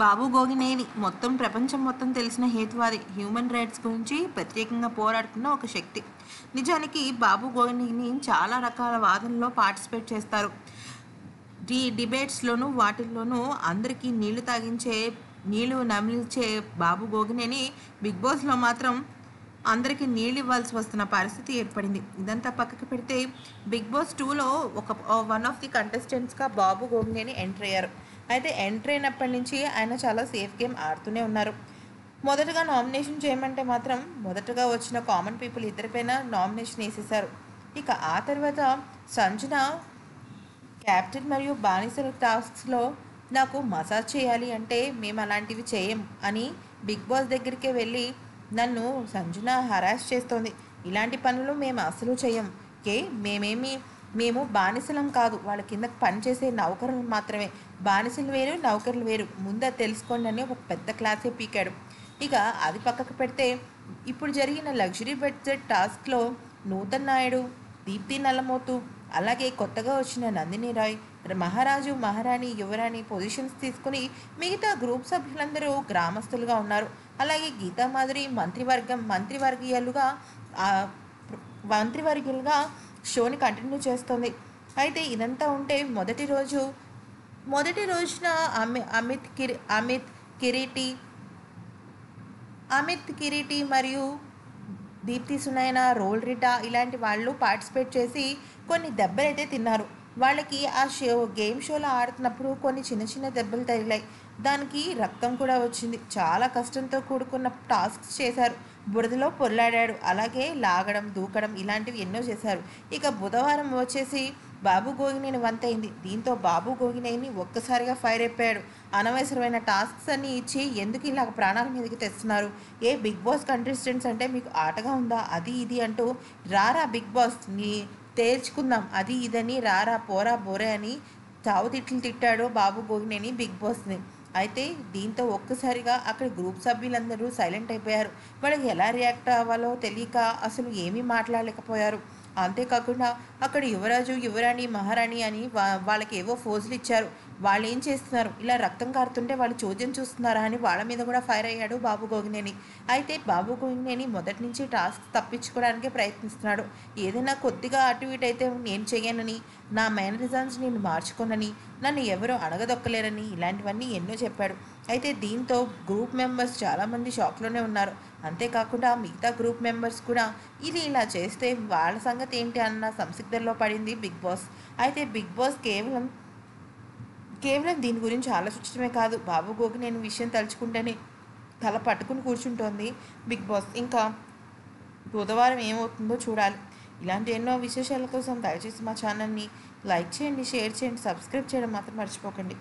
బాబు గోగినేని. మొత్తం ప్రపంచం మొత్తం తెలిసిన హేతువాది. హ్యూమన్ రైట్స్ గురించి ప్రత్యేకంగా పోరాడుతున్న ఒక శక్తి. నిజానికి బాబు గోగినేని చాలా రకాల వాదనలో పార్టిసిపేట్ చేస్తారు. డి డిబేట్స్లోనూ వాటిల్లోనూ అందరికీ నీళ్ళు తాగించే నీళ్ళు నమిల్చే బాబు గోగినేని బిగ్ బాస్లో మాత్రం అందరికీ నీళ్ళు ఇవ్వాల్సి వస్తున్న పరిస్థితి ఏర్పడింది. ఇదంతా పక్కకి పెడితే బిగ్ బాస్ టూలో ఒక వన్ ఆఫ్ ది కంటెస్టెంట్స్గా బాబు గోగినేని ఎంటర్ అయ్యారు. అయితే ఎంటర్ అయినప్పటి నుంచి ఆయన చాలా సేఫ్ గేమ్ ఆడుతూనే ఉన్నారు. మొదటగా నామినేషన్ చేయమంటే మాత్రం మొదటగా వచ్చిన కామన్ పీపుల్ ఇద్దరిపైన నామినేషన్ వేసేసారు ఇక ఆ తర్వాత సంజన క్యాప్టెన్ మరియు బానిసల టాస్క్స్లో నాకు మసాజ్ చేయాలి అంటే మేము అలాంటివి చేయం అని బిగ్ బాస్ దగ్గరికే వెళ్ళి నన్ను సంజన హరాస్ చేస్తోంది. ఇలాంటి పనులు మేము అసలు చేయం. కే మేమేమి మేము బానిసలం కాదు. వాళ్ళ కింద పనిచేసే నౌకరులు మాత్రమే. బానిసలు వేరు నౌకరులు వేరు. ముందే తెలుసుకోండి అని ఒక పెద్ద క్లాసే పీకాడు. ఇక అది పక్కకు పెడితే ఇప్పుడు జరిగిన లగ్జరీ బడ్జెట్ టాస్క్లో నూతన్ నాయుడు దీప్తి నల్లమోతు అలాగే కొత్తగా వచ్చిన నందిని రాయ్ మహారాజు మహారాణి యువరాణి పొజిషన్స్ తీసుకుని మిగతా గ్రూప్ సభ్యులందరూ గ్రామస్తులుగా ఉన్నారు. అలాగే గీతామాధురి మంత్రివర్గం మంత్రివర్గీయులుగా మంత్రివర్గులుగా మంత్రివర్గీయులుగా షోని కంటిన్యూ చేస్తుంది. అయితే ఇదంతా ఉంటే మొదటి రోజు మొదటి రోజున అమి అమిత్ కిరి అమిత్ కిరీటి అమిత్ కిరీటి మరియు దీప్తి సునైన రోల్ రిటా ఇలాంటి వాళ్ళు పార్టిసిపేట్ చేసి కొన్ని దెబ్బలైతే తిన్నారు. వాళ్ళకి ఆ షో గేమ్ షోలో ఆడుతున్నప్పుడు కొన్ని చిన్న చిన్న దెబ్బలు తగిలాయి. దానికి రక్తం కూడా వచ్చింది. చాలా కష్టంతో కూడుకున్న టాస్క్స్ చేశారు. బురదలో పొర్లాడాడు. అలాగే లాగడం దూకడం ఇలాంటివి ఎన్నో చేశారు. ఇక బుధవారం వచ్చేసి బాబు గోగినేని వంతైంది. దీంతో బాబు గోగినేని ఒక్కసారిగా ఫైర్ అయిపోయాడు. అనవసరమైన టాస్క్స్ అన్ని ఇచ్చి ఎందుకు ఇలా ప్రాణాల మీదకి తెస్తున్నారు? ఏ బిగ్ బాస్ కంటెస్టెంట్స్ అంటే మీకు ఆటగా ఉందా? అది ఇది అంటూ రారా బిగ్ బాస్ నీ తేల్చుకుందాం. అది ఇదని రారా పోరా బోరే అని చావు తిట్లు తిట్టాడు బాబు గోగినేని బిగ్ బాస్ని అయితే దీంతో ఒక్కసారిగా అక్కడ గ్రూప్ సభ్యులందరూ సైలెంట్ అయిపోయారు. వాళ్ళకి ఎలా రియాక్ట్ అవ్వాలో తెలియక అసలు ఏమీ మాట్లాడలేకపోయారు. అంతేకాకుండా అక్కడ యువరాజు యువరాణి మహారాణి అని వా- వాళ్ళకి ఏవో ఫోజులు ఇచ్చారు. వాళ్ళు ఏం చేస్తున్నారు? ఇలా రక్తం కారుతుంటే వాళ్ళు చోద్యం చూస్తున్నారా అని వాళ్ళ మీద కూడా ఫైర్ అయ్యాడు బాబు గోగినేని అయితే బాబు గోగినేని మొదటి నుంచి టాస్క్ తప్పించుకోవడానికి ప్రయత్నిస్తున్నాడు. ఏదైనా కొద్దిగా అటు ఇటు అయితే నేను చేయనని నా మేనరిజాన్స్ నేను మార్చుకోనని నన్ను ఎవరూ అడగదొక్కలేరని ఇలాంటివన్నీ ఎన్నో చెప్పాడు. అయితే దీంతో గ్రూప్ మెంబర్స్ చాలామంది షాక్లోనే ఉన్నారు. అంతేకాకుండా మిగతా గ్రూప్ మెంబర్స్ కూడా ఇది ఇలా చేస్తే వాళ్ళ సంగతి ఏంటి అన్న సంసిగ్ధంలో పడింది బిగ్ బాస్. అయితే బిగ్ బాస్ కేవలం కేవలం దీని గురించి ఆలోచించడమే కాదు బాబు గోకి నేను విషయం తలుచుకుంటేనే తల పట్టుకుని కూర్చుంటోంది బిగ్ బాస్. ఇంకా బుధవారం ఏమవుతుందో చూడాలి. ఇలాంటి ఎన్నో విశేషాల కోసం దయచేసి మా ఛానల్ని లైక్ చేయండి షేర్ చేయండి సబ్స్క్రైబ్ చేయడం మాత్రం మర్చిపోకండి.